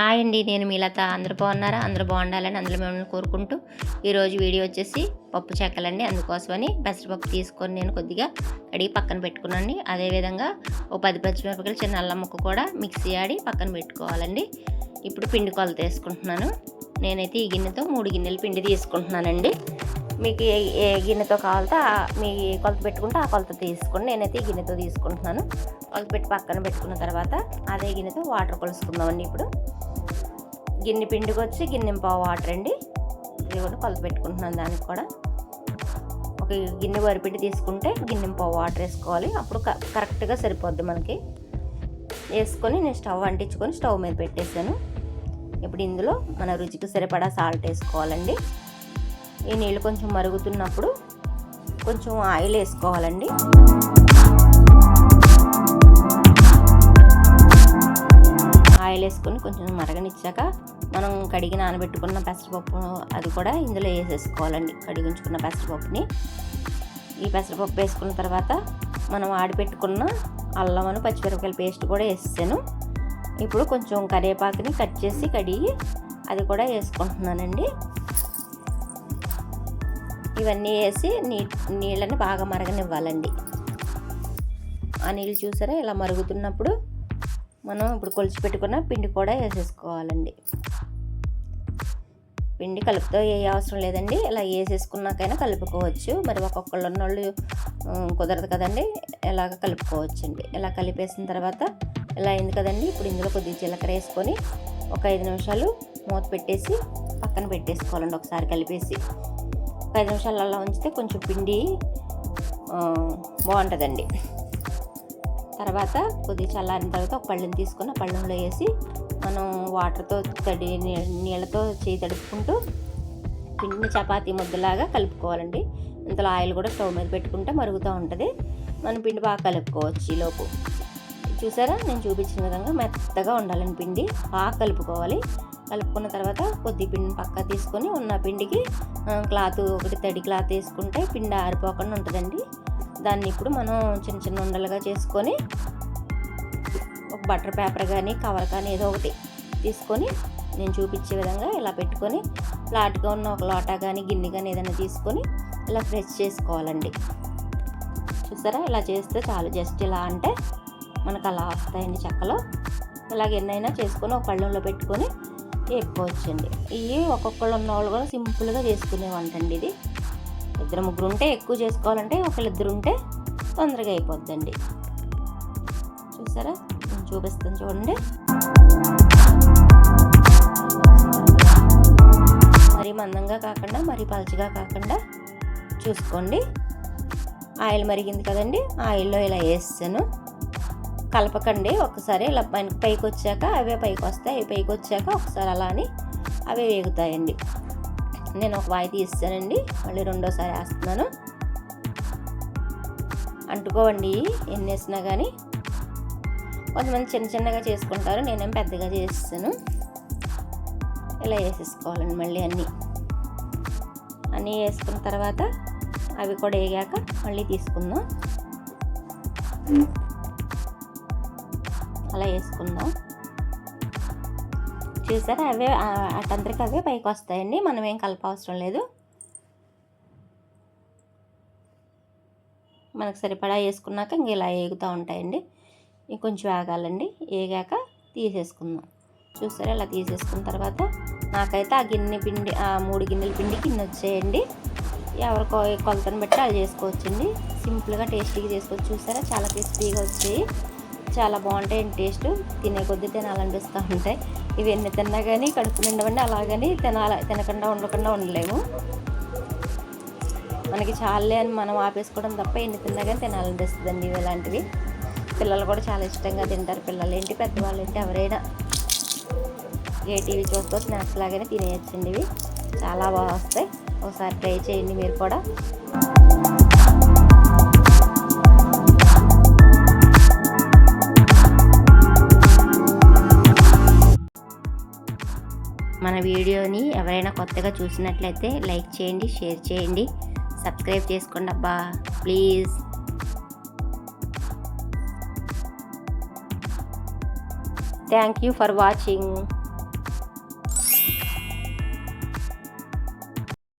Hi అండి నేను మీ లత. అందరూ బాగున్నారా? అందరూ బాగుండాలని అందులో మిమ్మల్ని కోరుకుంటూ ఈరోజు వీడియో వచ్చేసి పప్పు చెక్కలండి అందుకోసమని పెసరపప్పు తీసుకొని నేను కొద్దిగా కడిగి పక్కన పెట్టుకున్నాను అదేవిధంగా ఓ పది పచ్చిమిరపకాయలు చిన్న అల్లం ముక్క కూడా మిక్సీ ఆడి పక్కన పెట్టుకోవాలండి. ఇప్పుడు పిండి కొలత వేసుకుంటున్నాను. నేనైతే ఈ గిన్నెతో మూడు గిన్నెలు పిండి తీసుకుంటున్నానండి. మీకు ఏ ఏ గిన్నెతో కావాలితే ఆ- మీ కొలత పెట్టుకుంటే ఆ కొలత తీసుకోండి నేనైతే ఈ గిన్నెతో తీసుకుంటున్నాను. కొలత పెట్టి పక్కన పెట్టుకున్న తర్వాత అదే గిన్నెతో వాటర్ కొలుసుకుందామండి ఇప్పుడు. గిన్నె పిండికి వచ్చి గిన్నె పావు వాటర్ అండి. ఇది కూడా కొలత పెట్టుకుంటున్నాను దానికి కూడా. ఒక గిన్నె వరిపిండి తీసుకుంటే గిన్నె పావు వాటర్ వేసుకోవాలి. అప్పుడు క- కరెక్ట్గా సరిపోద్ది మనకి. వేసుకొని నేను స్టవ్ అంటించుకొని స్టవ్ మీద పెట్టేశాను. ఇప్పుడు ఇందులో మన రుచికి సరిపడా సాల్ట్ వేసుకోవాలండి. ఈ నీళ్ళు కొంచెం మరుగుతున్నప్పుడు కొంచెం ఆయిల్ వేసుకోవాలండి. ఆయిల్ వేసుకొని కొంచెం మరగనిచ్చాక మనం కడిగి నానబెట్టుకున్న పెసరపప్పు అది కూడా ఇందులో వేసేసుకోవాలండి. కడిగి ఉంచుకున్న పెసరపప్పుని. ఈ పెసరపప్పు వేసుకున్న తర్వాత మనం ఆడిపెట్టుకున్న అల్లమను పచ్చిమిరపకాయల పేస్ట్ కూడా వేసాను. ఇప్పుడు కొంచెం కరివేపాకుని కట్ చేసి కడిగి అది కూడా వేసుకుంటున్నానండి. ఇవన్నీ వేసి నీ నీళ్ళని బాగా మరగనివ్వాలండి. ఆ నీళ్ళు చూసారా? ఇలా మరుగుతున్నప్పుడు మనం ఇప్పుడు కొలిచి పెట్టుకున్న పిండి కూడా వేసేసుకోవాలండి. పిండి కలుపుతో ఏ అవసరం లేదండి. ఇలా వేసేసుకున్నాకైనా కలుపుకోవచ్చు. మరి ఒక్కొక్కళ్ళు ఉన్నోళ్ళు కుదరదు కదండి. ఇలాగ కలుపుకోవచ్చండి. ఇలా కలిపేసిన తర్వాత ఇలా అయింది కదండి. ఇప్పుడు ఇందులో కొద్దిగా జీలకర్ర వేసుకొని ఒక ఐదు నిమిషాలు మూత పెట్టేసి పక్కన పెట్టేసుకోవాలండి ఒకసారి కలిపేసి. ఒక ఐదు నిమిషాలు అలా ఉంచితే కొంచెం పిండి బాగుంటుందండి. తర్వాత కొద్దిగా చల్లారిన తర్వాత ఒక పళ్ళెం తీసుకొని ఆ పళ్ళెంలో వేసి మనం వాటర్తో తడి నీ- నీళ్ళతో చేయి తడుపుకుంటూ పిండిని చపాతీ ముద్దలాగా కలుపుకోవాలండి. ఇంతలో ఆయిల్ కూడా స్టవ్ మీద పెట్టుకుంటే మరుగుతూ ఉంటుంది. మనం పిండి బాగా కలుపుకోవచ్చు ఈలోపు చూసారా? నేను చూపించిన విధంగా మెత్తగా ఉండాలండి పిండి. బాగా కలుపుకోవాలి. కలుపుకున్న తర్వాత కొద్ది పిండి పక్క తీసుకొని ఉన్న పిండికి క్లాత్ ఒకటి తడి క్లాత్ వేసుకుంటే పిండి ఆరిపోకుండా ఉంటుందండి. దాన్ని ఇప్పుడు మనం చిన్న చిన్న ఉండలుగా చేసుకొని ఒక బటర్ పేపర్ కానీ కవర్ కానీ ఏదో ఒకటి తీసుకొని నేను చూపించే విధంగా ఇలా పెట్టుకొని ఫ్లాట్గా ఉన్న ఒక లోటా కానీ గిన్నె కానీ ఏదైనా తీసుకొని ఇలా ఫ్రెష్ చేసుకోవాలండి. చూసారా? ఇలా చేస్తే చాలు. జస్ట్ ఇలా అంటే మనకు అలా వస్తాయండి చెక్కలో. ఇలాగ ఎన్నైనా చేసుకొని ఒక పళ్ళెంలో పెట్టుకొని వేపుకోవచ్చండి. ఇవి ఒక్కొక్కళ్ళు ఉన్న వాళ్ళు కూడా సింపుల్గా చేసుకునే వంట అండి ఇది. ఇద్దరు ముగ్గురు ఉంటే ఎక్కువ చేసుకోవాలంటే ఒకళ్ళిద్దరు ఉంటే తొందరగా అయిపోద్దండి. చూసారా? చూపిస్తాను చూడండి. మరీ మందంగా కాకుండా మరీ పలచగా కాకుండా చూసుకోండి. ఆయిల్ మరిగింది కదండి ఆయిల్లో ఇలా వేస్తాను. కలపకండి ఒకసారి ఇలా పైకి వచ్చాక అవే పైకి వస్తాయి అవి పైకి వచ్చాక ఒకసారి అలా అని అవే వేగుతాయండి. నేను ఒక వాయి తీస్తానండి. మళ్ళీ రెండోసారి వేస్తున్నాను. అంటుకోవండి ఎన్ని వేసినా కానీ కొంతమంది చిన్న చిన్నగా చేసుకుంటారు నేనేం పెద్దగా చేస్తాను ఇలా వేసేసుకోవాలండి మళ్ళీ అన్నీ. అన్నీ వేసుకున్న తర్వాత అవి కూడా వేగాక మళ్ళీ తీసుకుందాం. అలా వేసుకుందాం. చూసారా? అవే ఆ, అటంతరికి అవే పైకి వస్తాయండి. మనం ఏం కలపవసరం లేదు. మనకు సరిపడా వేసుకున్నాక ఇంక ఇలా ఏగుతూ ఉంటాయండి. ఇంకొంచెం ఆగాలండి. ఏగాక తీసేసుకుందాం. చూసారా? ఇలా తీసేసుకున్న తర్వాత నాకైతే ఆ గిన్నె పిండి ఆ మూడు గిన్నెల పిండి గిన్నె వచ్చేయండి. ఎవరికో కొలతను బట్టి అది చేసుకోవచ్చండి. సింపుల్గా టేస్టీగా చేసుకోవచ్చు. చూసారా? చాలా క్రిస్పీగా వచ్చాయి. చాలా బాగుంటాయండి టేస్ట్. తినే కొద్దీ తినాలనిపిస్తూ ఉంటాయి. ఇవి ఎన్ని తిన్నా కానీ కడుపు నిండవండి అలాగని తినాల తినకుండా ఉండకుండా ఉండలేము. మనకి చాలే అని మనం ఆపేసుకోవడం తప్ప ఎన్ని తిన్నా కానీ తినాలనిపిస్తుంది అండి ఇవి ఇలాంటివి. పిల్లలు కూడా చాలా ఇష్టంగా తింటారు పిల్లలు ఏంటి పెద్దవాళ్ళు ఏంటి ఎవరైనా ఏ టీవీ చూస్తూ స్నాక్స్ లాగానే తినేయచ్చండి ఇవి. చాలా బాగా వస్తాయి. ఒకసారి ట్రై చేయండి మీరు కూడా. మన వీడియోని ఎవరైనా కొత్తగా చూసినట్లయితే లైక్ చేయండి షేర్ చేయండి. సబ్స్క్రైబ్ చేసుకోండి అబ్బా. Please. Thank you for watching.